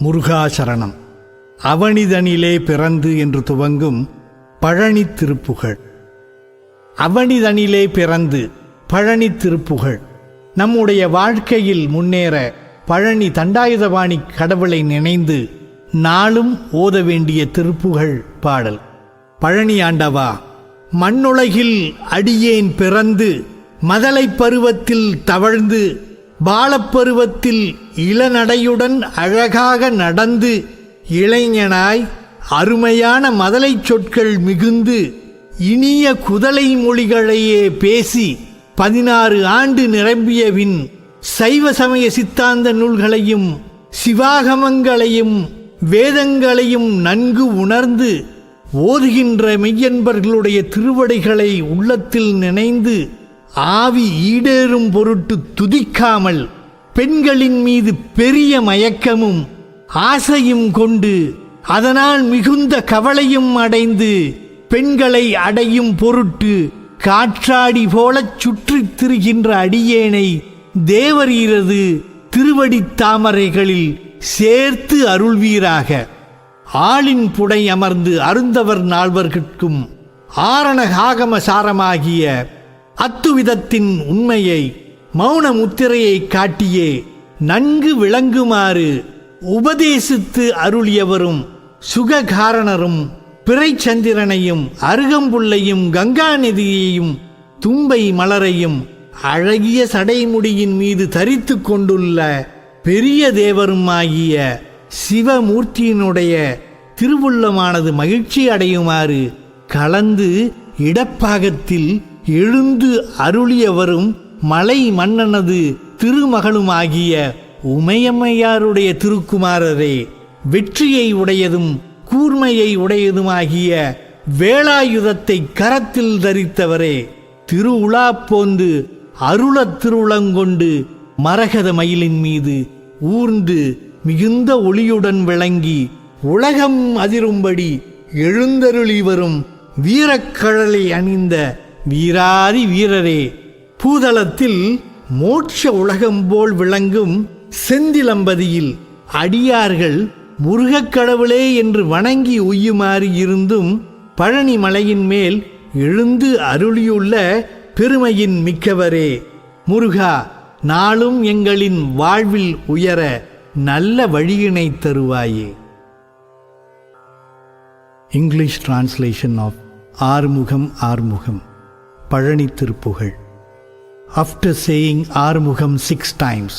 முருகாசரணம். அவனிதனிலே பிறந்து என்று துவங்கும் பழனி திருப்புகழ். அவனிதனிலே பிறந்து பழனி திருப்புகழ். நம்முடைய வாழ்க்கையில் முன்னேற பழனி தண்டாயுதபாணி கடவுளை நினைந்து நாளும் ஓத வேண்டிய திருப்புகழ் பாடல். பழனி ஆண்டவா மண்ணுலகில் அடியேன் பிறந்து மதலைப் பருவத்தில் தவழ்ந்து பாலப்பருவத்தில் இளநடையுடன் அழகாக நடந்து இளைஞனாய் அருமையான மதலைச் சொற்கள் மிகுந்து இனிய குதலை மொழிகளையே பேசி பதினாறு ஆண்டு நிரம்பியவின் சைவ சமய சித்தாந்த நூல்களையும் சிவாகமங்களையும் வேதங்களையும் நன்கு உணர்ந்து ஓதுகின்ற மெய்யன்பர்களுடைய திருவடிகளை உள்ளத்தில் நினைந்து ஆவி ஈடேறும் பொருட்டு துதிக்காமல் பெண்களின் மீது பெரிய மயக்கமும் ஆசையும் கொண்டு அதனால் மிகுந்த கவலையும் அடைந்து பெண்களை அடையும் பொருட்டு காற்றாடி போலச் சுற்றித் திரிகின்ற அடியேனை தேவரீரது திருவடித் தாமரைகளில் சேர்த்து அருள்வீராக. ஆளின் புடை அமர்ந்து அருந்தவர் நால்வர்கட்கும் ஆரணகாகம சாரமாகிய அத்துவிதத்தின் உண்மையை மௌன முத்திரையை காட்டியே நன்கு விளங்குமாறு உபதேசித்து அருளியவரும் சுககாரணரும் பிறைச்சந்திரனையும் அருகம்புள்ளையும் கங்காநிதியையும் தும்பை மலரையும் அழகிய சடைமுடியின் மீது தரித்து கொண்டுள்ள பெரிய தேவருமாகிய சிவமூர்த்தியினுடைய திருவுள்ளமானது மகிழ்ச்சி அடையுமாறு கலந்து இடப்பாகத்தில் எழுந்து அருளியவரும் மலை மன்னனது திருமகளுமாகிய உமையம்மையாருடைய திருக்குமாரரே வெற்றியை உடையதும் கூர்மையை உடையதுமாகிய வேளாயுதத்தை கரத்தில் தரித்தவரே திருவுலா போந்து அருளத் திருவுளங்கொண்டு மரகத மயிலின் மீது ஊர்ந்து மிகுந்த ஒளியுடன் விளங்கி உலகம் அதிரும்படி எழுந்தருளி வரும் வீரக்கழலை அணிந்த வீராதி வீரரே பூதளத்தில் மோட்ச உலகம் போல் விளங்கும் செந்திலம்பதியில் அடியார்கள் முருகக் கடவுளே என்று வணங்கி உய்யுமாறு இருந்தும் பழனி மலையின் மேல் எழுந்து அருளியுள்ள பெருமையின் மிக்கவரே. முருகா நாளும் எங்களின் வாழ்வில் உயர நல்ல வழியினை தருவாயே. English translation of Arumugam Arumugam. Palani Thiruppugazh After saying Armugham six times,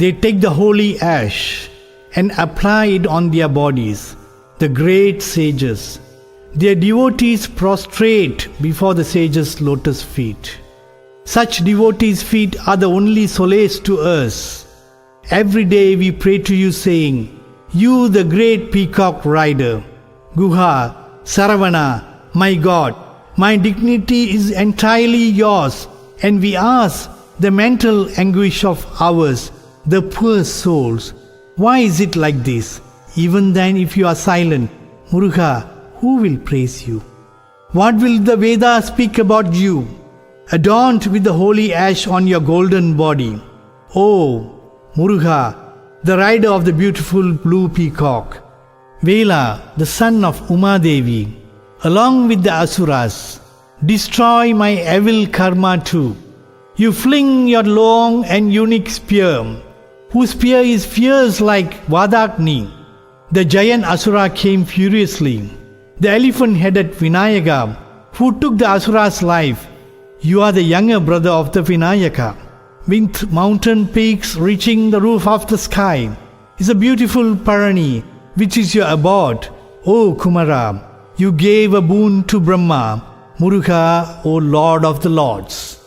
they take the holy ash and apply it on their bodies, the great sages. Their devotees prostrate before the sages' lotus feet. Such devotees' feet are the only solace to us. Every day we pray to you, saying, You, the great peacock rider, Guha, Saravana, my God, my dignity is entirely yours, and we ask the mental anguish of ours, the poor souls. Why is it like this? Even then, if you are silent, Muruga, who will praise you? What will the Veda speak about you? Adorned with the holy ash on your golden body. Oh, Muruga, the rider of the beautiful blue peacock. Vela, the son of Umadevi, along with the Asuras, destroy my evil karma too. You fling your long and unique spear, whose spear is fierce like Vadakni. The giant Asura came furiously. The elephant headed Vinayaka, who took the Asura's life. You are the younger brother of the Vinayaka. With mountain peaks reaching the roof of the sky is a beautiful Parani, which is your abode. O Kumara, you gave a boon to Brahma, Muruga, O Lord of the Lords.